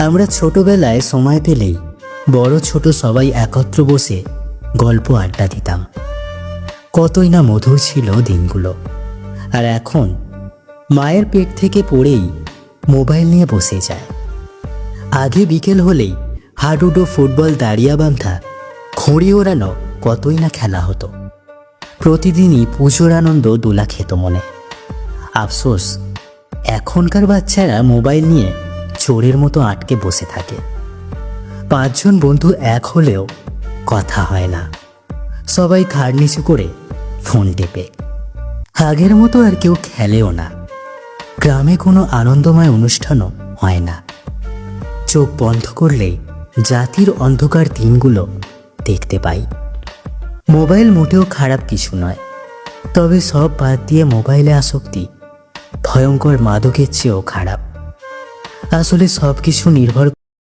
আমরা ছোটবেলায় সময় পেলেই বড় ছোট সবাই একত্র বসে গল্প আড্ডা দিতাম। কতই না মধুর ছিল দিনগুলো। আর এখন মায়ের পেট থেকে পড়েই মোবাইল নিয়ে বসে যায়। আগে বিকেল হলেই হাডুডো ফুটবল দাঁড়িয়া বাঁধা খড়ি ওড়ানো কতই না খেলা হতো। প্রতিদিনই পুজোর আনন্দ দোলা খেত মনে। আফসোস, এখনকার বাচ্চারা মোবাইল নিয়ে চোরের মতো আটকে বসে থাকে। পাঁচজন বন্ধু এক হলেও কথা হয় না। সবাই খাড় নিচু করে ফোন টেপে। আগের মতো আর কেউ খেলেও না। গ্রামে কোনো আনন্দময় অনুষ্ঠানও হয় না। চোখ বন্ধ করলেই জাতির অন্ধকার দিনগুলো দেখতে পাই। মোবাইল মোটেও খারাপ কিছু নয়। তবে সব বাদ দিয়ে মোবাইলে আসক্তি ভয়ঙ্কর মাদকের চেয়েও খারাপ। আসলে সব কিছু নির্ভর